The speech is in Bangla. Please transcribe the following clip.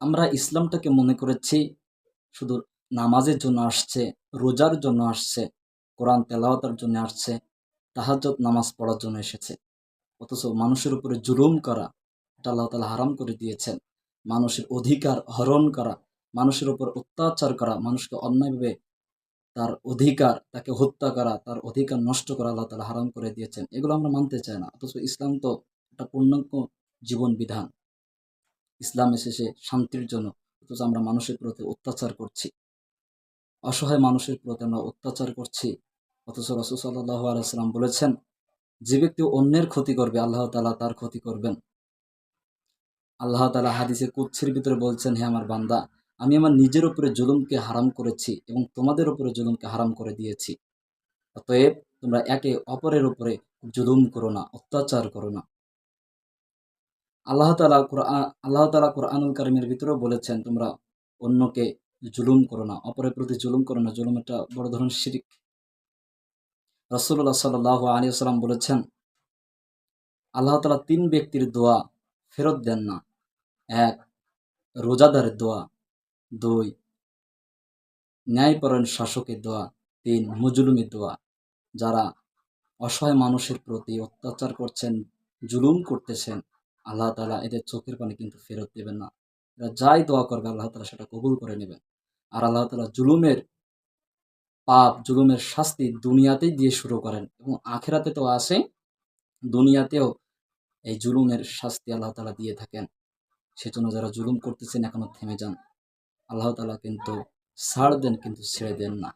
আমরা ইসলামটাকে মনে করেছি শুধু নামাজের জন্য আসছে, রোজার জন্য আসছে, কোরআন তেলাওয়াতার জন্য আসছে তাহাজ্জত নামাজ পড়ার জন্য এসেছে। অথচ মানুষের উপরে জুলুম করা, এটা আল্লাহ তালা হারাম করে দিয়েছেন। মানুষের অধিকার হরণ করা, মানুষের উপর অত্যাচার করা, মানুষকে অন্যায়ভাবে তার অধিকার, তাকে হত্যা করা, তার অধিকার নষ্ট করা আল্লাহ তালা হারাম করে দিয়েছেন। এগুলো আমরা মানতে চাই না। অথচ ইসলাম তো একটা পূর্ণাঙ্গ জীবন বিধান। ইসলাম এসেছে শান্তির জন্য, অথচ আমরা মানুষের প্রতি অত্যাচার করছি। অসহায় মানুষের প্রতি আমরা অত্যাচার করছি। অথচ রসুল সাল্লাহ আলাইসাল্লাম বলেছেন, যে ব্যক্তি অন্যের ক্ষতি করবে, আল্লাহ তালা তার ক্ষতি করবেন। আল্লাহ তালা হাদিসে কুচ্ছির ভিতরে বলছেন, হে আমার বান্দা, আমি আমার নিজের উপরে জুলুমকে হারাম করেছি এবং তোমাদের উপরে জুলুমকে হারাম করে দিয়েছি। অতএব তোমরা একে অপরের উপরে জুলুম করো না, অত্যাচার করো না। আল্লাহ তালা কোরআন, আল্লাহ তালা কোরআনুল কারিমের ভিতরেও বলেছেন, তোমরা অন্যকে জুলুম করো না, অপরের প্রতি জুলুম করো না। জুলুম একটা বড় ধরনের শিরিক। রসুল্লাহ সাল্লাহ আলী সাল্লাম বলেছেন, আল্লাহ তালা তিন ব্যক্তির দোয়া ফেরত দেন না। এক রোজাদারের দোয়া। দুই, ন্যায়পরায়ণ শাসকের দোয়া। তিন, মুজলুমের দোয়া। যারা অসহায় মানুষের প্রতি অত্যাচার করছেন, জুলুম করতেছেন আল্লাহ তালা এদের চোখের পানি কিন্তু ফেরত দেবেন না। এরা যাই দোয়া করবে, আল্লাহ তালা সেটা কবুল করে নেবেন। আর আল্লাহ তালা জুলুমের পাপ, জুলুমের শাস্তি দুনিয়াতেই দিয়ে শুরু করেন এবং আখেরাতে তো আসে, দুনিয়াতেও এই জুলুমের শাস্তি আল্লাহ তালা দিয়ে থাকেন। সেজন্য যারা জুলুম করতেছেন এখনও থেমে যান। আল্লাহ তালা কিন্তু ছাড় দেন, কিন্তু ছেড়ে দেন না।